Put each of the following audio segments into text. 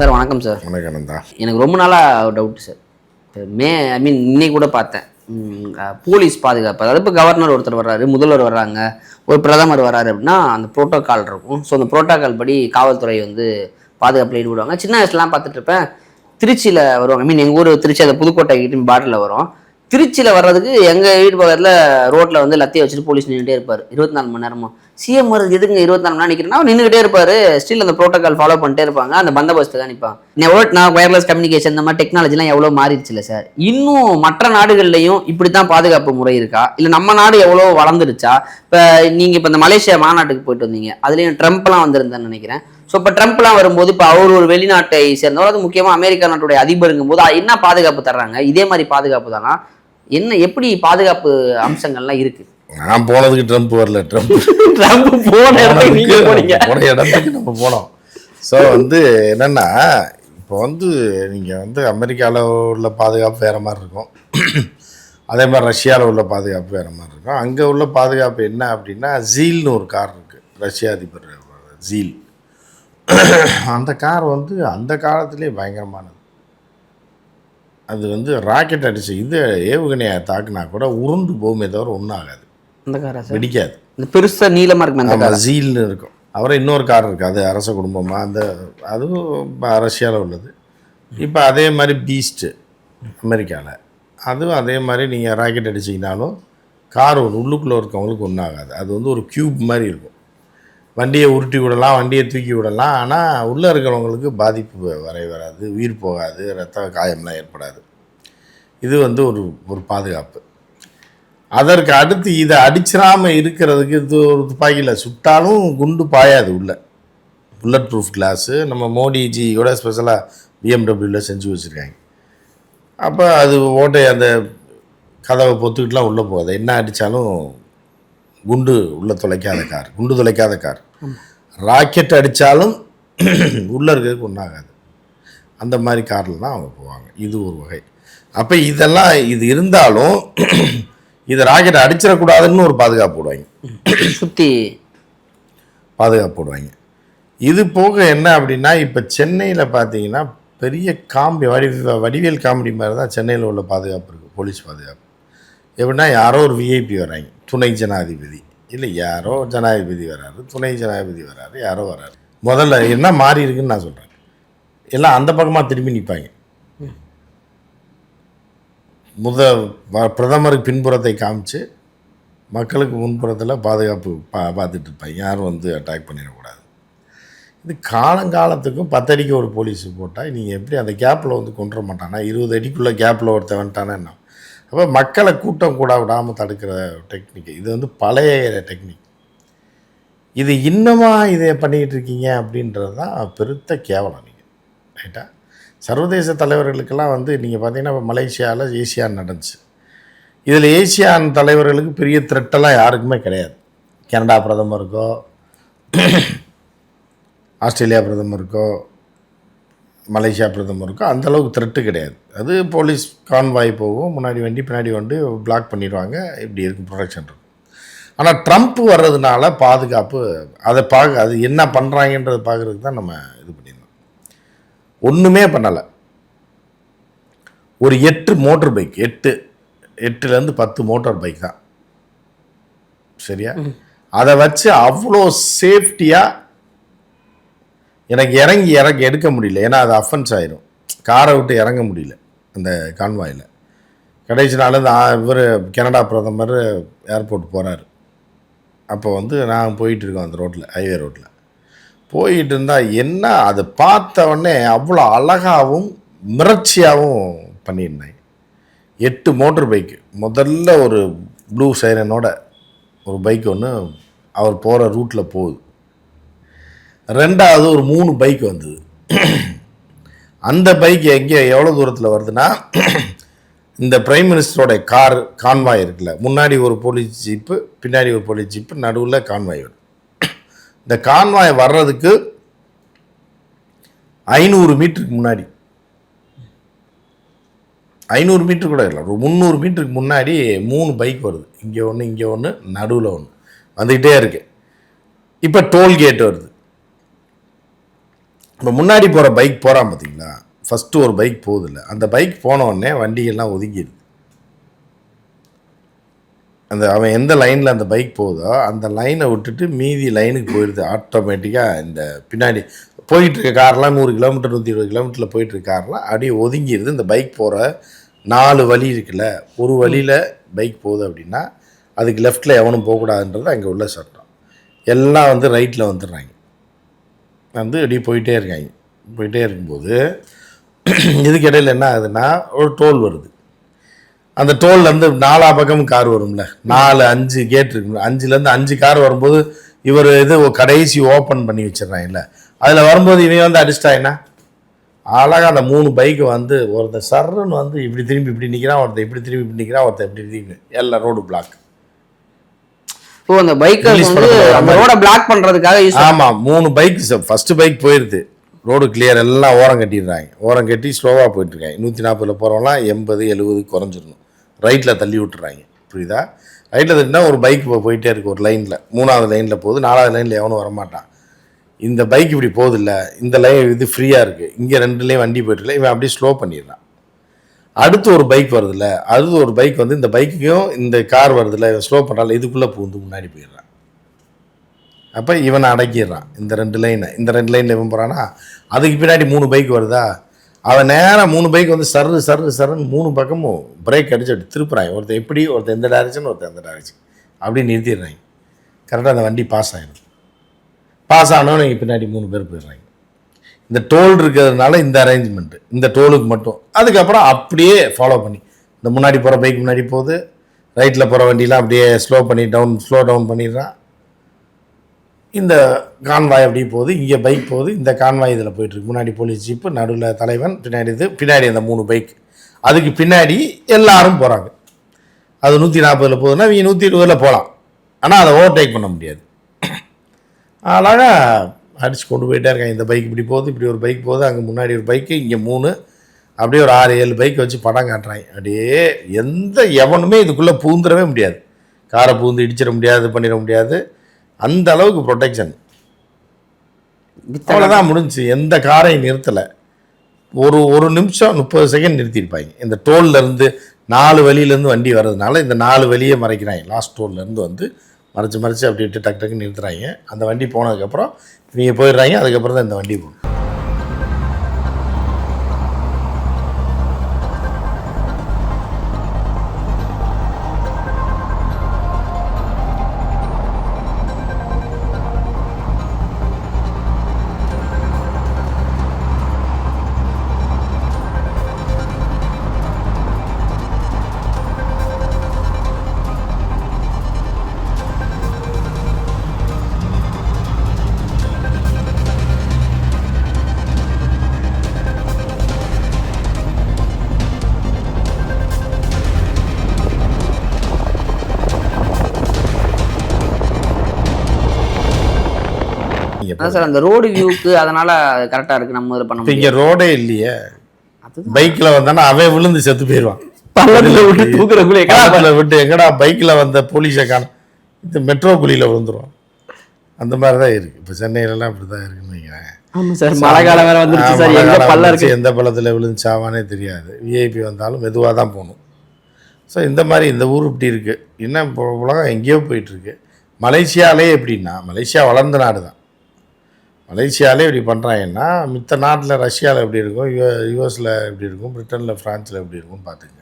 Sir வணக்கம் sir. வணக்கம் எனக்கு ரொம்ப நாளாக டவுட் சார். மே ஐ மீன் இன்னைக்கு கூட பார்த்தேன். போலீஸ் பாதுகாப்பு அதாவது இப்போ கவர்னர் ஒருத்தர் வர்றாரு முதல்வர் வர்றாங்க ஒரு பிரதமர் வர்றாரு அப்படின்னா அந்த புரோட்டோகால் இருக்கும். ஸோ அந்த புரோட்டோகால் படி காவல்துறை வந்து பாதுகாப்பில் ஈடுபடுவாங்க. சின்ன வயசுலாம் பார்த்துட்டு இருப்பேன். திருச்சியில் வருவாங்க. ஐ மீன் எங்கள் ஊர் திருச்சி அந்த புதுக்கோட்டை கிட்ட பார்டரில் வரும். திருச்சியில் வர்றதுக்கு எங்கள் வீட்டு பக்கத்தில் ரோட்டில் வந்து லத்தியை வச்சுட்டு போலீஸ் நின்றுட்டே இருப்பார். இருபத்தி நாலு மணி நேரமும். சிஎம் வருது எதுக்கு இருபத்தி நாலு மணி நேரம் நிற்கிறேன்னா நின்றுட்டே இருப்பார். ஸ்டில் அந்த ப்ரோட்டோகால் ஃபாலோ பண்ணிட்டே இருப்பாங்க. அந்த பந்தோபஸ்து தான் நிற்பான் எவ்வளோ நான் ஒயர்லெஸ் கம்யூனிகேஷன் இந்த மாதிரி டெக்னாலஜிலாம் எவ்வளோ மாறிடுச்சுல சார்? இன்னும் மற்ற நாடுகள்லையும் இப்படி தான் பாதுகாப்பு முறை இருக்கா? இல்லை நம்ம நாடு எவ்வளோ வளர்ந்துருச்சா இப்போ நீங்கள் இப்போ இந்த மலேசியா மாநாட்டுக்கு போயிட்டு வந்தீங்க. அதுலேயும் ட்ரம்ப்லாம் வந்திருந்தேன்னு நினைக்கிறேன். ஸோ இப்போ ட்ரம்ப்லாம் வரும்போது இப்போ அவர் ஒரு வெளிநாட்டை சேர்ந்தவர் அது முக்கியமாக அமெரிக்கா நாட்டுடைய அதிபருங்கும் போது என்ன பாதுகாப்பு தர்றாங்க? இதே மாதிரி பாதுகாப்பு தானா? என்ன எப்படி பாதுகாப்பு அம்சங்கள்லாம் இருக்குது நான் போனதுக்கு ட்ரம்ப் வரல. ட்ரம்ப் ட்ரம்ப் போன இடத்துக்கு போன நம்ம போனோம். ஸோ வந்து என்னன்னா இப்போ வந்து நீங்கள் வந்து அமெரிக்காவில் உள்ள பாதுகாப்பு வேறு மாதிரி இருக்கும். அதே மாதிரி ரஷ்யாவில் உள்ள பாதுகாப்பு வேறு மாதிரி இருக்கும். அங்கே உள்ள பாதுகாப்பு என்ன அப்படின்னா ஜீல்னு ஒரு கார் இருக்குது ரஷ்யா அதிபர் ஜீல் அந்த கார் வந்து அந்த காலத்திலே பயங்கரமானது. அது வந்து ராக்கெட் அடிச்சு இது ஏவுகணையை தாக்குனா கூட உருண்டு போகுமே தவிர ஒன்றும் ஆகாது. அந்த காரா சார்? வெடிக்காது. இந்த பெருசா நீளமா இருக்குமே அந்த காரா ஜீல்னு இருக்கும். அப்புறம் இன்னொரு கார் இருக்குது அது அரச குடும்பமாக அந்த அதுவும் ரஷ்யாவில் உள்ளது. இப்போ அதே மாதிரி பீஸ்ட்டு அமெரிக்காவில் அதுவும் அதே மாதிரி நீங்கள் ராக்கெட் அடிச்சிங்கனாலும் கார் ஒரு உள்ளுக்குள்ளே இருக்கவங்களுக்கு ஒன்றும் ஆகாது. அது வந்து ஒரு க்யூப் மாதிரி இருக்கும். வண்டியை உருட்டி விடலாம் வண்டியை தூக்கி விடலாம் ஆனால் உள்ளே இருக்கிறவங்களுக்கு பாதிப்பு வரை வராது உயிர் போகாது ரத்த காயம்லாம் ஏற்படாது. இது வந்து ஒரு ஒரு பாதுகாப்பு. அதற்கு அடுத்து இதை அடிச்சிடாமல் இருக்கிறதுக்கு இது ஒரு துப்பாக்கியில் சுட்டாலும் குண்டு பாயாது உள்ள. புல்லட் ப்ரூஃப் கிளாஸு நம்ம மோடிஜி கூட ஸ்பெஷலாக பிஎம்டபிள்யூவில் செஞ்சு வச்சுருக்காங்க. அப்போ அது ஓட்டை அந்த கதவை பொத்துக்கிட்டுலாம் உள்ளே போகாது. என்ன அடித்தாலும் குண்டு உள்ள துளைக்காத கார். குண்டு துளைக்காத கார். ராக்கெட் அடித்தாலும் உள்ளே இருக்கிறதுக்கு ஒன்றாகாது அந்த மாதிரி காரில் தான் அவங்க போவாங்க. இது ஒரு வகை. அப்போ இதெல்லாம் இது இருந்தாலும் இது ராக்கெட் அடிச்சிடக்கூடாதுன்னு ஒரு பாதுகாப்பு போடுவாங்க. சுத்தி. பாதுகாப்பு போடுவாங்க. இது போக என்ன அப்படின்னா இப்போ சென்னையில் பார்த்தீங்கன்னா பெரிய காமெடி வடி வடிவேல் காமெடி மாதிரி தான் சென்னையில் உள்ள பாதுகாப்பு இருக்குது போலீஸ் பாதுகாப்பு. எப்படின்னா யாரோ ஒரு விஐபி வராங்க துணை ஜனாதிபதி. இல்லை யாரோ ஜனாதிபதி வராரு துணை ஜனாதிபதி வராரு யாரோ வராரு. முதல்ல என்ன மாறி இருக்குன்னு நான் சொல்கிறேன் எல்லாம் அந்த பக்கமாக திரும்பி நிற்பாங்க முத பிரதமருக்கு பின்புறத்தை காமிச்சு மக்களுக்கு முன்புறத்தில் பாதுகாப்பு பா பார்த்துட்டு இருப்பாங்க. யாரும் வந்து அட்டாக் பண்ணிடக்கூடாது இது காலங்காலத்துக்கும் பத்தடிக்கு ஒரு போலீஸ் போட்டால் நீங்கள் எப்படி அந்த கேப்பில் வந்து கொண்டு வர மாட்டானா? இருபது அடிக்குள்ளே கேப்பில் ஒருத்தன் வந்துட்டானா என்ன? அப்போ மக்களை கூட்டம் கூட விடாமல் தடுக்கிற டெக்னிக் இது வந்து பழைய டெக்னிக் இது இன்னமாக இதை பண்ணிக்கிட்டு இருக்கீங்க அப்படின்றது தான் பெருத்த கேவலம் நீங்கள் ரைட்டா சர்வதேச தலைவர்களுக்கெல்லாம் வந்து நீங்கள் பார்த்தீங்கன்னா இப்போ மலேசியாவில் ஏசியான் நடந்துச்சு. இதில் ஏசியான் தலைவர்களுக்கு பெரிய த்ரெட்டெல்லாம் யாருக்குமே கிடையாது. கனடா பிரதமருக்கோ ஆஸ்திரேலியா பிரதமருக்கோ மலேசியா பிரதமருக்கோ அந்த அளவுக்கு த்ரெட்டு கிடையாது. அது போலீஸ் கான்வாய் போகும் முன்னாடி வண்டி பின்னாடி வந்து பிளாக் பண்ணிடுவாங்க இப்படி இருக்கும் ப்ரொடக்ஷன் இருக்கும். ஆனால் ட்ரம்ப் வர்றதுனால பாதுகாப்பு அதை பார்க்க அது என்ன பண்ணுறாங்கன்றதை பார்க்குறதுக்கு தான் நம்ம ஒன்றுமே பண்ணலை. ஒரு எட்டு மோட்டர் பைக் எட்டு எட்டுலேருந்து பத்து மோட்டார் பைக் தான். சரியா? அதை வச்சு அவ்வளோ சேஃப்டியாக எனக்கு இறங்கி இறங்கி எடுக்க முடியல. ஏன்னா அது அஃபென்ஸ் ஆயிரும். காரை விட்டு இறங்க முடியல அந்த கான்வாயில் கடைசி நாள் இந்த இவர் கனடா பிரதமர் ஏர்போர்ட் போகிறாரு அப்போ வந்து நான் போயிட்டு இருக்கோம் அந்த ரோட்டில் ஹைவே ரோட்டில் போயிட்டு இருந்தால் என்ன? அதை பார்த்த உடனே அவ்வளோ அழகாகவும் மிரட்சியாகவும் பண்ணியிருந்தேன். எட்டு மோட்டர் பைக்கு. முதல்ல ஒரு ப்ளூ சைரனோட ஒரு பைக் ஒன்று அவர் போகிற ரூட்டில் போகுது. ரெண்டாவது ஒரு மூணு பைக் வந்தது. அந்த பைக் எங்கே எவ்வளோ தூரத்தில் வருதுன்னா இந்த பிரைம் மினிஸ்டரோட கார் கான்வாய் இருக்குல்ல. முன்னாடி ஒரு போலீஸ் ஜீப்பு பின்னாடி ஒரு போலீஸ் ஜீப்பு நடுவில் கான்வாய் வரும். இந்த கான்வாய் வர்றதுக்கு ஐநூறு மீட்டருக்கு முன்னாடி. ஐநூறு மீட்டர் கூட இல்லை ஒரு முந்நூறு மீட்டருக்கு முன்னாடி மூணு பைக் வருது. இங்கே ஒன்று இங்கே ஒன்று நடுவில் ஒன்று வந்துக்கிட்டே இருக்கு. இப்போ டோல்கேட் வருது. இப்போ முன்னாடி போகிற பைக் போகிறான் பார்த்தீங்களா ஃபஸ்ட்டு ஒரு பைக் போகுதில்ல. அந்த பைக் போன வண்டிகள்லாம் ஒதுங்கிடுது. அந்த அவன் எந்த லைனில் அந்த பைக் போகுதோ அந்த லைனை விட்டுட்டு மீதி லைனுக்கு போயிடுது ஆட்டோமேட்டிக்காக இந்த பின்னாடி. போயிட்டுருக்க கார்லாம் நூறு கிலோமீட்டர் நூற்றி இருபது கிலோமீட்டரில் போயிட்டு கார்லாம் அப்படியே ஒதுங்கிடுது இந்த பைக் போகிற நாலு வழி இருக்குல்ல. ஒரு வழியில் பைக் போகுது அப்படின்னா அதுக்கு லெஃப்ட்டில் எவனும் போகக்கூடாதுன்றது அங்கே உள்ள சட்டம். எல்லாம் வந்து ரைட்டில் வந்துடுறாங்க. வந்து அப்படியே போயிட்டே இருக்காங்க. போயிட்டே இருக்கும்போது இதுக்கு இடையில என்ன ஆகுதுன்னா ஒரு டோல் வருது. அந்த டோல்லேருந்து நாலா பக்கமும் கார் வரும்ல. நாலு அஞ்சு கேட் இருக்கு. அஞ்சுலேருந்து அஞ்சு கார் வரும்போது இவர் இது கடைசி ஓப்பன் பண்ணி வச்சிடுறாங்கல்ல அதில் வரும்போது இவன் வந்து அடிச்சிட்டாங்கன்னா அழகாக அந்த மூணு பைக்கு வந்து ஒருத்தன் சர்ன்னு வந்து இப்படி திரும்பி இப்படி நிற்கிறான் ஒருத்தன் இப்படி திரும்பி இப்படி நிற்கிறான் ஒருத்தன் இப்படி திரும்பி எல்லாம் ரோடு பிளாக் ஓ அந்த Release வந்து அந்த ரோட பிளாக் பண்றதுக்காக யூஸ் ஆமாம் மூணு பைக் ஃபஸ்ட்டு பைக் போயிடுது ரோடு கிளியர் எல்லாம் ஓரம் கட்டிடுறாங்க. ஓரம் கட்டி ஸ்லோவாக போயிட்டுருக்காங்க நூற்றி நாற்பதில் போகிறவங்களாம் எண்பது எழுபது குறைஞ்சிடணும். ரைட்டில் தள்ளி விட்டுறாங்க. புரியுதா? ரைட்டில் தள்ளினா ஒரு பைக் போயிட்டே இருக்குது ஒரு லைனில். மூணாவது லைனில் போகுது நாலாவது லைனில் எவனும் வரமாட்டான். இந்த பைக் இப்படி போதில்ல இந்த லைன் இது ஃப்ரீயாக இருக்குது இங்கே ரெண்டுலேயும் வண்டி போயிட்டுருல இவன் அப்படியே ஸ்லோ பண்ணிடுறான். அடுத்து ஒரு பைக் வருதுல்ல அடுத்து ஒரு பைக் வந்து இந்த பைக்குக்கும் இந்த கார் வருதுல்ல இவன் ஸ்லோ பண்ணுறாள் இதுக்குள்ளே பூந்து முன்னாடி போயிடுறான். அப்போ இவனை அடக்கிடுறான் இந்த ரெண்டு லைனை. இந்த ரெண்டு லைனில் இவன் போகிறானா அதுக்கு பின்னாடி மூணு பைக் வருதா? அவன் நேராக மூணு பைக் வந்து சர்ரு சர்ரு சர்னு மூணு பக்கமும் பிரேக் அடிச்சு அப்படி திருப்புறாங்க. ஒருத்தர் எப்படி ஒருத்தர் எந்த டேரக்ஷன் ஒருத்தர் எந்த டேரக்ஷன் அப்படி நிறுத்திடுறாங்க. கரெக்டாக அந்த வண்டி பாஸ் ஆகிடும் பாஸ் ஆனவனே இங்க பின்னாடி மூணு பேர் போயிடுறாங்க. இந்த டோல் இருக்கிறதுனால இந்த அரேஞ்ச்மெண்ட்டு இந்த டோலுக்கு மட்டும். அதுக்கப்புறம் அப்படியே ஃபாலோ பண்ணி இந்த முன்னாடி போகிற பைக் முன்னாடி போகுது ரைட்டில் போகிற வண்டிலாம் அப்படியே ஸ்லோ பண்ணி டவுன் ஸ்லோ டவுன் பண்ணிடுறான். இந்த கான்வாய் அப்படி போகுது இங்கே பைக் போகுது இந்த கான்வாய் இதில் போயிட்டுருக்கு முன்னாடி போலீஸ் ஜீப்பு நடுவில் தலைவன் பின்னாடி இது பின்னாடி அந்த மூணு பைக் அதுக்கு பின்னாடி எல்லாரும் போகிறாங்க அது நூற்றி நாற்பதில் போகுதுன்னா இவங்க நூற்றி இருபதில் போகலாம் ஆனால் அதை ஓவர்டேக் பண்ண முடியாது. அழகாக அடித்து கொண்டு போயிட்டே இருக்காங்க. இந்த பைக் இப்படி போகுது இப்படி ஒரு பைக் போகுது அங்கே முன்னாடி ஒரு பைக்கு இங்கே மூணு. அப்படியே ஒரு ஆறு ஏழு பைக் வச்சு படம் காட்டுறாங்க. அப்படியே எந்த எவனுமே இதுக்குள்ளே பூந்துடவே முடியாது. காரை பூந்து இடிச்சிட முடியாது பண்ணிட முடியாது. அந்த அளவுக்கு ப்ரொடெக்ஷன் அவ்வளோதான் முடிஞ்சுச்சு. எந்த காரையும் நிறுத்தலை. ஒரு ஒரு நிமிஷம் முப்பது செகண்ட் நிறுத்தியிருப்பாங்க இந்த டோல்ல இருந்து நாலு வழியிலேருந்து வண்டி வர்றதுனால இந்த நாலு வழியை மறைக்கிறாங்க. லாஸ்ட் டோல்லேருந்து வந்து மறைச்சு மறைச்சு அப்படி விட்டு டக்கு டக்கு நிறுத்துறாங்க. அந்த வண்டி போனதுக்கப்புறம் இவங்க போயிடுறாங்க. அதுக்கப்புறம் தான் இந்த வண்டி போகும் அதான் சார் அந்த ரோடு வியூக்கு அதனால கரெக்டா இருக்கு. நம்ம இதில் பண்ண இங்கே ரோடே இல்லையே. பைக்கில் வந்தானா அவன் விழுந்து செத்து போயிடுவான். பள்ளத்துல விட்டு தூக்குறக்குள்ளே விட்டு எங்கடா பைக்கில் வந்த போலீஸை காணும். இது மெட்ரோ குழியில் விழுந்துரும். அந்த மாதிரி தான் இருக்குது இப்போ சென்னையிலலாம் அப்படி தான் இருக்குன்னு வைக்கிறேன் ஆமா சார் மழை காலம் வேற வந்துருச்சு சார். ஆமா, எங்க மழை பல்ல வந்துச்சு, இருக்கு? எந்த பள்ளத்தில் விழுந்துச்சாவானே தெரியாது. விஐபி வந்தாலும் மெதுவாக தான் போகணும். ஸோ இந்த மாதிரி இந்த ஊர் இப்படி இருக்குது இன்னும் இப்போ உலகம் எங்கேயோ போயிட்டுருக்கு மலேசியாலே எப்படின்னா மலேசியா வளர்ந்த நாடு தான் மலேசியாலே இப்படி பண்ணுறாங்கன்னா மித்த நாட்டில் ரஷ்யாவில் எப்படி இருக்கும்? யூ யூஎஸில் எப்படி இருக்கும்? பிரிட்டனில் ஃப்ரான்ஸில் எப்படி இருக்கும்னு பார்த்துங்க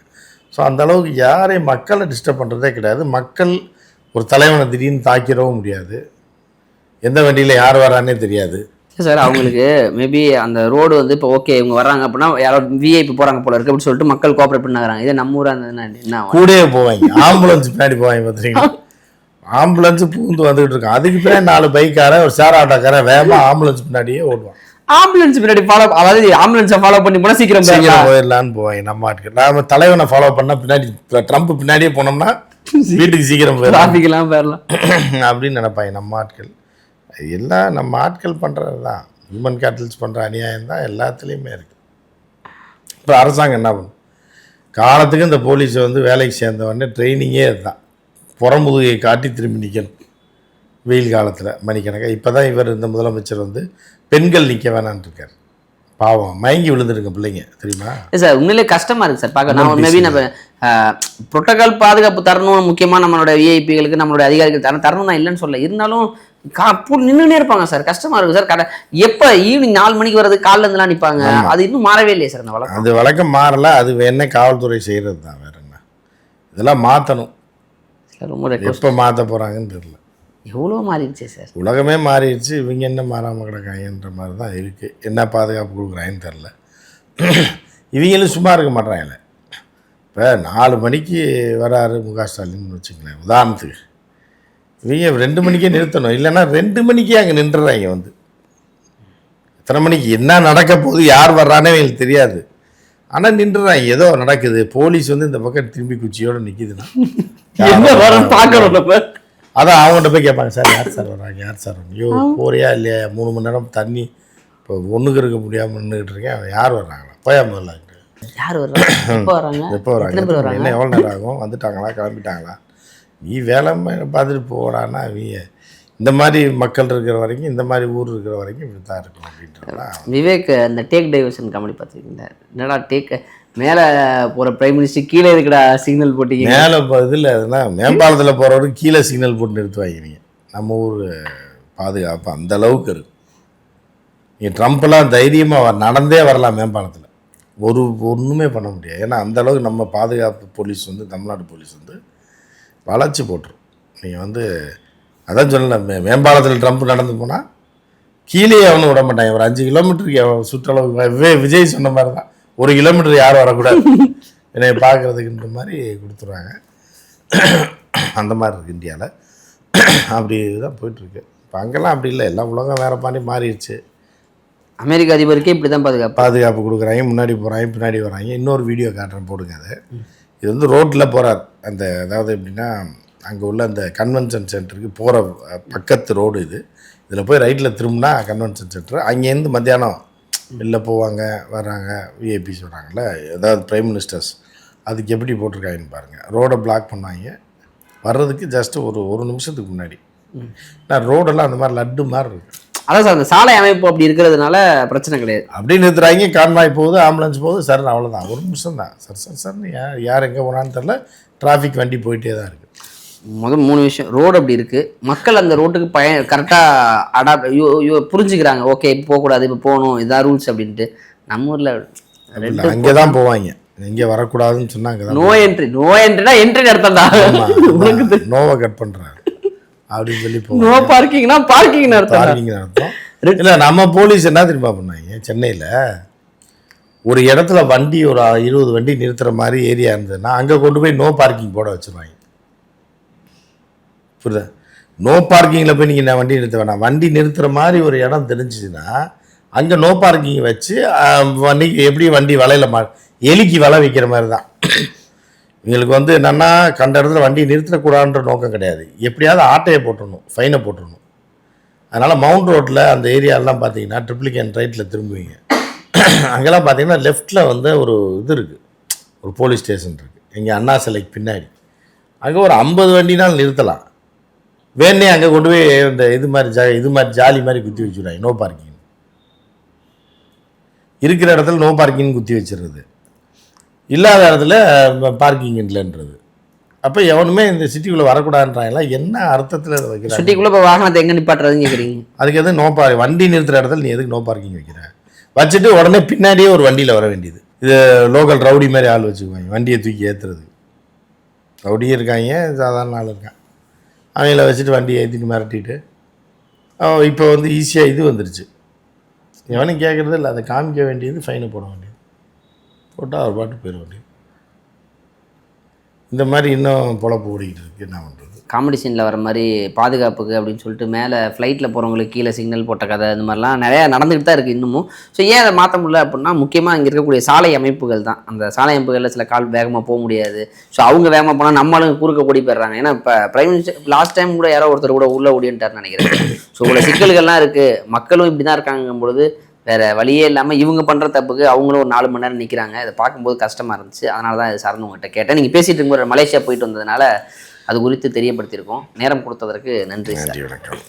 ஸோ அந்த அளவுக்கு யாரையும் மக்களை டிஸ்டர்ப் பண்ணுறதே கிடையாது. மக்கள் ஒரு தலைவனை திடீர்னு தாக்கிடவும் முடியாது. எந்த வண்டியில் யார் வரானே தெரியாது. சார் அவங்களுக்கு மேபி அந்த ரோடு வந்து இப்போ ஓகே இவங்க வர்றாங்க அப்படின்னா யாரோ விஐபி போறாங்க போல இருக்கு அப்படின்னு சொல்லிட்டு மக்கள் கோஆப்ரேட் பண்ணாங்க. இதே நம்ம ஊரா இருந்ததுன்னா என்ன? கூடயே போவாங்க. ஆம்புலன்ஸ் பின்னாடி போவாங்க பார்த்துருக்கீங்களா ஆம்புலன்ஸ் பூந்து வந்துகிட்டு இருக்கான் அதுக்கு பின்னாடி நாலு பைக்காரன் ஒரு சேர் ஆட்டோக்காரன் வேகமாக ஆம்புலன்ஸ் பின்னாடியே ஓடுவான். ஆம்புலன்ஸ் பின்னாடி ஃபாலோ அதாவது ஆம்புலன்ஸை ஃபாலோ பண்ணி போனா சீக்கிரம் சீக்கிரம் போயிடலான்னு போவாங்க நம்ம ஆட்கள். நாம தலைவனை ஃபாலோ பண்ணா பின்னாடி ட்ரம்ப் பின்னாடியே போனோம்னா வீட்டுக்கு சீக்கிரம் போயிடலாம். டிராஃபிக் எல்லாம் போயிடலாம். அப்படின்னு நினைப்பாங்க நம்ம ஆட்கள். எல்லாம் நம்ம ஆட்கள் பண்ணுறது தான் ஹியூமன் கேட்டல்ஸ் பண்ணுற அநியாயம் தான் எல்லாத்துலேயுமே இருக்குது இப்போ அரசாங்கம் என்ன பண்ணும்? காலத்துக்கு இந்த போலீஸை வந்து வேலைக்கு சேர்ந்த உடனே ட்ரைனிங்கே அதுதான் புறமுதுகை காட்டி திரும்பி நிற்கணும் வெயில் காலத்தில் மணிக்கணக்காக இப்போ தான் இவர் இந்த முதலமைச்சர் வந்து பெண்கள் நிற்க வேணான்னு இருக்கார். பாவம் மயங்கி விழுந்துருங்க பிள்ளைங்க தெரியுமா? சார் உண்மையிலே கஷ்டமா இருக்கு சார். பார்க்க நான் மேபி நம்ம புரோட்டோகால் பாதுகாப்பு தரணும் முக்கியமாக நம்மளோட விஐபிகளுக்கு நம்மளோட அதிகாரிகள் தரணும் தரணும் நான் இல்லைன்னு சொல்ல இருந்தாலும் கா நின்றுனே இருப்பாங்க சார். கஷ்டமா இருக்கு சார். கடை எப்போ ஈவினிங் நாலு மணிக்கு வர்றது காலைல இருந்துலாம் நிற்பாங்க அது இன்னும் மாறவே இல்லையே சார் அந்த வழக்கம். அது வழக்கம் மாறல. அது என்ன காவல்துறை செய்கிறது தான் வேற என்ன இதெல்லாம் மாற்றணும் சார் ரொம்ப எப்போ மாற்ற போகிறாங்கன்னு தெரியல. எவ்வளோ மாறிடுச்சு சார்? உலகமே மாறிடுச்சு இவங்க என்ன மாறாமல் கிடக்காங்கன்ற மாதிரி தான் இருக்குது என்ன பாதுகாப்பு கொடுக்குறாங்கன்னு தெரில இவங்களும் சும்மா இருக்க மாட்றாங்கல்ல இப்போ நாலு மணிக்கு வராரு முக ஸ்டாலின் வச்சுங்களேன் உதாரணத்துக்கு. இவங்க ரெண்டு மணிக்கே நிறுத்தணும் இல்லைன்னா ரெண்டு மணிக்கே அங்கே நின்றுறாங்க வந்து. எத்தனை மணிக்கு என்ன நடக்க போகுது யார் வர்றானே எங்களுக்கு தெரியாது. ஆனால் நின்றுறாங்க ஏதோ நடக்குது போலீஸ் வந்து இந்த பக்கம் திரும்பி குச்சியோடு நிற்கிதுன்னா என்ன வரும் பார்க்கணும் நம்ம? அதான் அவங்கள்ட்ட போய் கேட்பாங்க சார் யார் சார் வர்றாங்க யார் சார் வர்றாங்க ஐயோ போறியா இல்லையா? மூணு மணி நேரம் தண்ணி இப்போ ஒன்றுக்கு இருக்க முடியாமல் நின்றுக்கிட்டு இருக்கேன். அவன் யார் வர்றாங்களா? போயா முதல்ல யார் வர்றாங்க? எப்போ வராங்க என்ன எவ்வளோ நேரம் ஆகும்? வந்துட்டாங்களா? கிளம்பிட்டாங்களா? நீ வேலை பார்த்துட்டு போடான்னா அவங்க இந்த மாதிரி மக்கள் இருக்கிற வரைக்கும் இந்த மாதிரி ஊர் இருக்கிற வரைக்கும் இப்படி தான் இருக்கும் அப்படின்றதெல்லாம் விவேக் அந்த டேக் டைவர்ஷன் காமெடி பார்த்துருக்கீங்களா? என்னடா டேக் மேலே போகிற பிரைம் மினிஸ்டர் கீழே இருக்கிற சிக்னல் போட்டிங்க. மேலே இப்போ இதில் அதெல்லாம் மேம்பாலத்தில் போகிறவருக்கு கீழே சிக்னல் போட்டு நிறுத்தி நீங்கள் நம்ம ஊர் பாதுகாப்பு அந்த அளவுக்கு இருக்கு. நீ ட்ரம்ப்லாம் தைரியமாக நடந்தே வரலாம் மேம்பாலத்தில். ஒரு ஒன்றுமே பண்ண முடியாது. ஏன்னா அந்த அளவுக்கு நம்ம பாதுகாப்பு போலீஸ் வந்து தமிழ்நாடு போலீஸ் வந்து வளைச்சி போட்டுரும். நீங்கள் வந்து அதான் சொல்லல மே மேம்பாலத்தில் ட்ரம்ப் நடந்து போனால் கீழே அவனு விட மாட்டாங்க ஒரு அஞ்சு கிலோமீட்டருக்கு சுற்றளவுக்கு சுற்றளவு விஜய் சொன்ன மாதிரி தான் ஒரு கிலோமீட்டர் யாரும் வரக்கூடாது. என்னை பார்க்குறதுக்குன்ற மாதிரி கொடுத்துருவாங்க அந்த மாதிரி இருக்குது இந்தியாவில் அப்படி தான் போயிட்டுருக்கு. இப்போ அங்கெல்லாம் அப்படி இல்லை. எல்லாம் உலகம் வேறு மாதிரி மாறிடுச்சு. அமெரிக்க அதிபருக்கே இப்படி தான் பாதுகாப்பு. பாதுகாப்பு கொடுக்குறாங்க. முன்னாடி போகிறாங்க பின்னாடி வராங்க. இன்னொரு வீடியோ காட்டுறேன் போடுங்க அது. இது வந்து ரோட்டில் போகிறார் அந்த அதாவது எப்படின்னா அங்கே உள்ள அந்த கன்வென்ஷன் சென்டருக்கு போகிற பக்கத்து ரோடு இது. இதில் போய் ரைட்டில் திரும்பினா கன்வென்ஷன் சென்டர் அங்கேருந்து மத்தியானம் வெளில போவாங்க வர்றாங்க விஐபிஸ் வராங்கல்ல ஏதாவது பிரைம் மினிஸ்டர்ஸ் அதுக்கு எப்படி போட்டிருக்காங்கன்னு பாருங்கள் ரோடை பிளாக் பண்ணாங்க வர்றதுக்கு ஜஸ்ட் ஒரு ஒரு நிமிஷத்துக்கு முன்னாடி. நான் ரோடெல்லாம் அந்த மாதிரி லட்டு மாதிரி இருக்கு. அதான் சார் அந்த சாலை அமைப்பு அப்படி இருக்கிறதுனால பிரச்சனை கிடையாது. அப்படி நிறுத்துறாங்க கான்வாய் போகுது ஆம்புலன்ஸ் போகுது சார் அவ்வளோதான் ஒரு நிமிஷம் தான் சார் சார் சார்னு யார் யார் எங்கே போனான்னு தெரில டிராஃபிக் வண்டி போயிட்டே தான் இருக்குது முதல் மூணு விஷயம் ரோடு அப்படி இருக்கு. மக்கள் அந்த ரோட்டுக்கு பய கரெக்டாக அடாப்ட் புரிஞ்சுக்கிறாங்க. ஓகே இப்போ போகக்கூடாது இப்போ போகணும் இதான் ரூல்ஸ் அப்படின்ட்டு. நம்ம ஊரில் அங்கே தான் போவாங்க. இங்கே வரக்கூடாதுன்னு சொன்னா அங்கே தான் நோ என்ட்ரி நோ என்ட்ரினா என்ட்ரி அர்த்தம்டா நோவை கட் பண்ணுறாங்க அப்படின்னு சொல்லி நோ பார்க்கிங்னா பார்க்கிங் அர்த்தம் பார்க்கிங் அர்த்தம். இல்லை நம்ம போலீஸ் என்ன தெரியுமா பண்ணாங்க சென்னையில் ஒரு இடத்துல வண்டி ஒரு இருபது வண்டி நிறுத்துற மாதிரி ஏரியா இருந்ததுன்னா அங்கே கொண்டு போய் நோ பார்க்கிங் போட வச்சிருவாங்க. புரியுதா? நோ பார்க்கிங்கில் போய் நீங்கள் நான் வண்டி நிறுத்த வேணாம். வண்டி நிறுத்துகிற மாதிரி ஒரு இடம் தெரிஞ்சிச்சுன்னா அங்கே நோ பார்க்கிங் வச்சு வண்டிக்கு வண்டி எப்படி வண்டி வலையில் மா எலிக்கு வலை வைக்கிற மாதிரி தான் இவங்களுக்கு வந்து என்னென்னா கண்ட இடத்துல வண்டி நிறுத்தக்கூடாதுன்ற நோக்கம் கிடையாது. எப்படியாவது ஆட்டையை போட்டுடணும் ஃபைனை போட்டுடணும் அதனால் மவுண்ட் ரோட்டில் அந்த ஏரியாலாம் பார்த்தீங்கன்னா ட்ரிப்ளிகேன் ரைட்டில் திரும்புவீங்க. அங்கெல்லாம் பார்த்தீங்கன்னா லெஃப்ட்டில் வந்து ஒரு இது இருக்குது ஒரு போலீஸ் ஸ்டேஷன் இருக்குது எங்கள் அண்ணா சிலைக்கு பின்னாடி. அங்கே ஒரு ஐம்பது வண்டினால் நிறுத்தலாம். வேணே அங்கே கொண்டு போய் இந்த இது மாதிரி ஜா இது மாதிரி ஜாலி மாதிரி குத்தி வச்சுடுவாங்க நோ பார்க்கிங் இருக்கிற இடத்துல நோ பார்க்கிங் குத்தி வச்சிடுறது. இல்லாத இடத்துல பார்க்கிங் இல்லைன்றது. அப்போ எவனுமே இந்த சிட்டிக்குள்ளே வரக்கூடாதுன்றாங்களா? என்ன அர்த்தத்தில் அதை வைக்கிறாங்க? சுட்டிக்குள்ள இப்போ வாகனத்தை எங்க நிப்பாட்டுறதுன்னு கேக்குறீங்க? அதுக்கு எதுவும் நோ பார் வண்டி நிறுத்துற இடத்துல நீ எதுக்கு நோ பார்க்கிங் வைக்கிற? வச்சுட்டு உடனே பின்னாடியே ஒரு வண்டியில் வர வேண்டியது. இது லோக்கல் ரவுடி மாதிரி ஆள் வச்சுக்குவாங்க. வண்டியை தூக்கி ஏற்றுறது ரவுடியும் இருக்காங்க சாதாரண ஆள் இருக்கான் அவங்கள வச்சுட்டு வண்டியை ஏற்றிட்டு மிரட்டிட்டு. அவன் இப்போ வந்து ஈஸியாக இது வந்துருச்சு. எவனும் கேட்குறது இல்லை அதை காமிக்க வேண்டியது ஃபைனை போட வேண்டியது. போட்டால் அவர் பாட்டு போயிட வேண்டியது. இந்த மாதிரி இன்னும் பொழப்பு ஓடிக்கிட்டு இருக்கு. என்ன பண்ணுறது காமெடி சீனில் வர மாதிரி பாதுகாப்புக்கு அப்படின்னு சொல்லிட்டு மேலே ஃப்ளைட்டில் போகிறவங்களுக்கு கீழே சிக்னல் போட்ட கதை இந்த மாதிரிலாம் நிறையா நடந்துகிட்டு தான் இருக்குது இன்னமும். ஸோ ஏன் அதை மாற்ற முடியல அப்படின்னா முக்கியமாக இங்கே இருக்கக்கூடிய சாலை அமைப்புகள் தான். அந்த சாலை அமைப்புகளில் சில கால் வேகமாக போக முடியாது. ஸோ அவங்க வேகமாக போனால் நம்மளும் குறுக்க கூடி போயிடுறாங்க. ஏன்னா இப்போ பிரைம் மினிஸ்டர் லாஸ்ட் டைம் கூட யாரோ ஒருத்தர் கூட உள்ள ஓடின்ட்டார்னு நினைக்கிறேன். ஸோ இவ்வளோ சிக்கல்கள்லாம் இருக்குது மக்களும் இப்படி தான் இருக்காங்கும் பொழுது வேறு வழியே இல்லாமல் இவங்க பண்ணுற தப்புக்கு அவங்களும் ஒரு நாலு மணி நேரம் நிற்கிறாங்க இதை பார்க்கும்போது கஷ்டமாக இருந்துச்சு. அதனால தான் இது சார்ந்து உங்கள்கிட்ட கேட்டேன். நீங்கள் பேசிட்டு இருக்கும்போது மலேசியா போயிட்டு வந்ததுனால அது குறித்து தெரியப்படுத்தியிருக்கோம். நேரம் கொடுத்ததற்கு நன்றி நன்றி வணக்கம்.